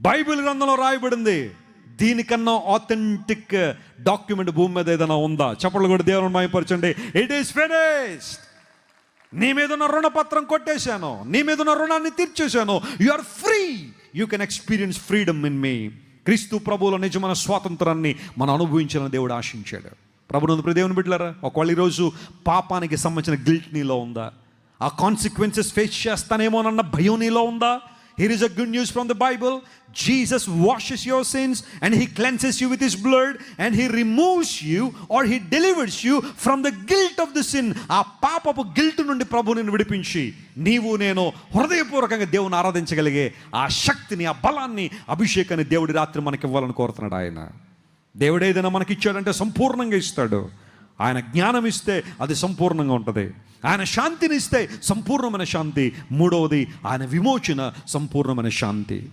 Bible గ్రంథంలో రాయబడింది. దీనికన్నా ఆథెంటిక్ డాక్యుమెంట్ భూమి మీద ఏదైనా ఉందా? చెప్పలు కూడా దేవుని మాయపరచండి ఇట్ ఈస్ ఫినిష్డ్ నీ మీద ఉన్న రుణపత్రం కొట్టేశాను. నీ మీద ఉన్న రుణాన్ని తీర్చేశాను. You are free you can experience freedom in మీ క్రీస్తు ప్రభువుల నిజమైన స్వాతంత్రాన్ని మనం అనుభవించాలని దేవుడు ఆశించాడు. ప్రభునందు దేవుని బిడ్డలారా ఒకవేళ ఈరోజు పాపానికి సంబంధించిన గిల్ట్ నీలో ఉందా? ఆ కాన్సిక్వెన్సెస్ ఫేస్ చేస్తానేమోనన్న భయం నీలో ఉందా? Here is a good news from the Bible Jesus washes your sins and he cleanses you with his blood and he removes you or he delivers you from the guilt of the sin ఆ పాపపు guilt నుండి ప్రభు నేను విడిపించి నీవు నేను హృదయపూర్వకంగా దేవుని ఆరాధించగలిగే ఆ శక్తిని ఆ బలాన్ని అభిషేకాన్ని దేవుడి రాత్రి మనకి ఇవ్వాలని కోరుతున్నాడు ఆయన. దేవుడు ఏదైనా మనకి ఇచ్చాడంటే సంపూర్ణంగా ఇస్తాడు. ఆయన జ్ఞానం ఇస్తే అది సంపూర్ణంగా ఉంటుంది. ఆయన శాంతిని ఇస్తే సంపూర్ణమైన శాంతి. మూడవది ఆయన విమోచన సంపూర్ణమైన శాంతి.